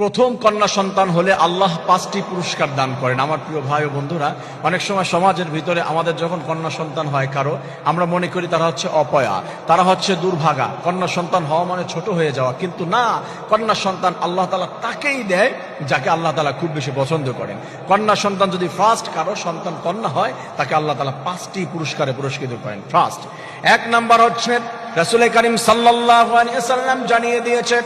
প্রথম কন্যা সন্তান হলে আল্লাহ পাঁচটি পুরস্কার দান করেন। আমার প্রিয় ভাই ও বন্ধুরা, অনেক সময় সমাজের ভিতরে আমাদের যখন কন্যা সন্তান হয় কারও, আমরা মনে করি তারা হচ্ছে অপয়া, তারা হচ্ছে দুর্ভাগা। কন্যা সন্তান হওয়া মানে ছোট হয়ে যাওয়া। কিন্তু না, কন্যা সন্তান আল্লাহ তালা তাকেই দেয় যাকে আল্লাহ তালা খুব বেশি পছন্দ করেন। কন্যা সন্তান যদি ফার্স্ট কারও সন্তান কন্যা হয়, তাকে আল্লাহ তালা পাঁচটি পুরস্কারে পুরস্কৃত করেন। ফার্স্ট এক নাম্বার হচ্ছে, রসুল করিম সাল্লাহ সাল্লাম জানিয়ে দিয়েছে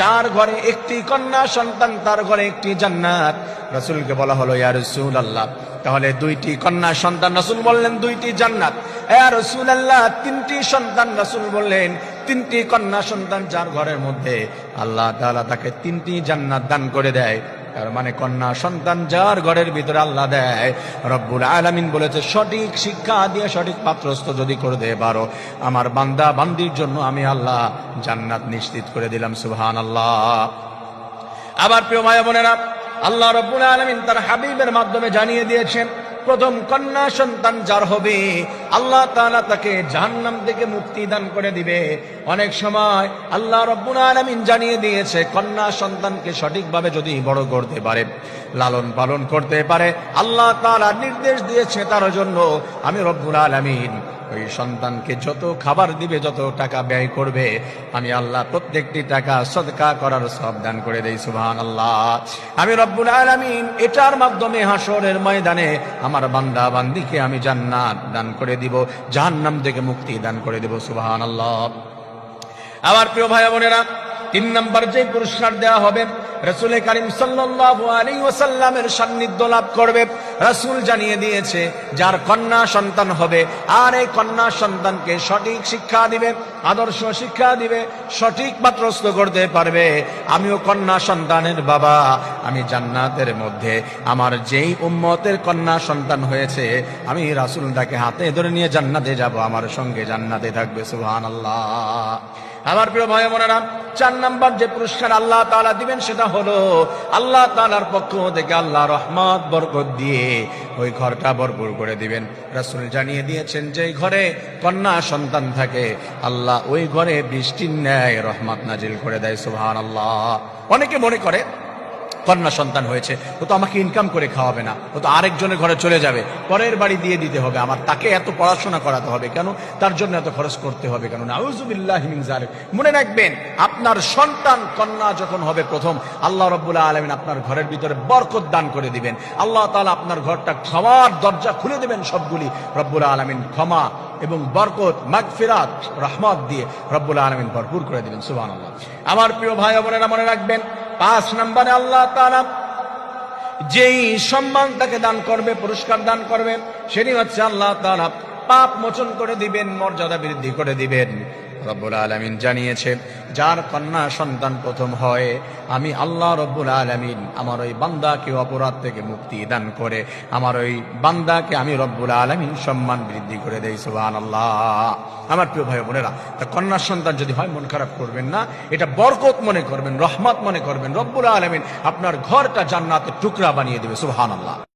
যার ঘরে একটি কন্যা, সন্তান, তার ঘরে একটি জান্নাত। রসুলকে বলা হলো, ইয়া রসুল আল্লাহ তাহলে দুইটি কন্যা, সন্তান, রসুল বললেন, দুইটি জান্নাত। ইয়া রসুল আল্লাহ তিনটি সন্তান, রসুল বললেন, তিনটি কন্যা, সন্তান, যার ঘরের মধ্যে আল্লাহ তাকে তিনটি জান্নাত দান করে দেয়। তার মানে কন্যা সন্তান যার ঘরের ভিতরে আল্লাহ দেয়, রব্বুল আলামিন বলেছে, সঠিক শিক্ষা দিয়ে সঠিক পাত্রস্থ যদি করে দেয় পারো। আমার বান্দা বান্দির জন্য আমি আল্লাহ জান্নাত নিশ্চিত করে দিলাম সুহান আল্লাহ আবার প্রিয় মায়া বোনেরা, আল্লাহ রব্বুল আলমিন তার হাবিবের মাধ্যমে জানিয়ে দিয়েছেন, প্রথম কন্যা সন্তান যার হবে আল্লাহ তাআলা তাকে জাহান্নাম থেকে মুক্তি দান করে দিবে। অনেক সময় আল্লাহ রব্বুল আলমিন জানিয়ে দিয়েছে, কন্যা সন্তানকে সঠিকভাবে যদি বড় করতে পারে, লালন পালন করতে পারে, আল্লাহ তাআলা নির্দেশ দিয়েছে তার জন্য, আমি রব্বুল আলমিন ওই সন্তানকে যত খাবার দিবে, যত টাকা ব্যয় করবে, আমি আল্লাহ প্রত্যেকটি টাকা সদকা করার সব দান করে দেই সুবহান আল্লাহ আমি রব্বুল আলামিন এটার মাধ্যমে হাসরের ময়দানে আমার বান্দা বান্দিকে আমি জান্নাত দান করে দিব, জাহান্নাম থেকে মুক্তি দান করে দিব সুবাহ আল্লাহ আমার প্রিয় ভাই বোনেরা, তিন নম্বর যে পুরস্কার দেওয়া হবে রসুল করিম সাল্লাল্লাহু আলাইহি ওয়াসাল্লামের সান্নিধ্য লাভ করবে। রাসূল জানিয়ে দিয়েছে, যার কন্যা সন্তান হবে, আর এই কন্যা সন্তানকে সঠিক শিক্ষা দিবে, আদর্শ শিক্ষা দিবে, সঠিক পাত্রস্থ করতে পারবে। আমিও কন্যা সন্তানের বাবা, আমি জান্নাতের মধ্যে, আমার যেই উম্মতের কন্যা সন্তান হয়েছে, আমি রাসূল তাকে হাতে ধরে নিয়ে জান্নাতে যাব, আমার সঙ্গে জান্নাতে থাকবে, সুবহানাল্লাহ। আমার প্রিয় ভাই বোনেরা, চার নাম্বার যে পুরস্কার আল্লাহ তালা দিবেন সেটা হলো আল্লাহ তালার পক্ষ থেকে আল্লাহ রহমত, বরকত দিয়ে ওই ঘরটা ভরপুর করে দিবেন। রাসুল জানিয়ে দিয়েছেন যে ঘরে কন্যা সন্তান থাকে, আল্লাহ ওই ঘরে বৃষ্টির ন্যায় রহমত নাজিল করে দেয় সুহান আল্লাহ অনেকে মনে করে কন্যা সন্তান হয়েছে, ও তো আমাকে ইনকাম করে খাওয়াবে না, ও তো আরেকজনের ঘরে চলে যাবে, পরের বাড়ি দিয়ে দিতে হবে আমার, তাকে এত পড়াশোনা করাতে হবে কেন? তার জন্য এত খরচ করতে হবে কেন? নাউজুবিল্লাহ মনে রাখবেন, আপনার সন্তান কন্যা যখন হবে প্রথম, আল্লাহ রব্বুল আলমিন আপনার ঘরের ভিতরে বরকত দান করে দিবেন। আল্লাহ তালা আপনার ঘরটা ক্ষমার দরজা খুলে দেবেন সবগুলি। রব্বুল আলমিন ক্ষমা এবং বরকত, মাগফিরাত, রহমত দিয়ে রব্বুল আলমিন ভরপুর করে দিবেন সুবাহ আমার প্রিয় ভাই বোনেরা, মনে রাখবেন পাঁচ নম্বরে আল্লাহ তারা যেই সম্মান তাকে দান করবে, পুরস্কার দান করবে, সেটি হচ্ছে আল্লাহ তারা পাপ মোচন করে দিবেন, মর্যাদা বৃদ্ধি করে দিবেন। রব্বুল আলমিন জানিয়েছে, যার কন্যা সন্তান প্রথম হয়, আমি আল্লাহ রব্বুল আলমিন আমার ওই বান্দাকে অপরাধ থেকে মুক্তি দান করে, আমার ওই বান্দাকে আমি রব্বুল আলমিন সম্মান বৃদ্ধি করে দেই সুবাহ আল্লাহ আমার প্রিয় ভাই বোনেরা, তা কন্যা সন্তান যদি হয়, মন খারাপ করবেন না, এটা বরকত মনে করবেন, রহমত মনে করবেন, রব্বুল আলমিন আপনার ঘরটা জান্নাতের টুকরা বানিয়ে দেবে সুবহান আল্লাহ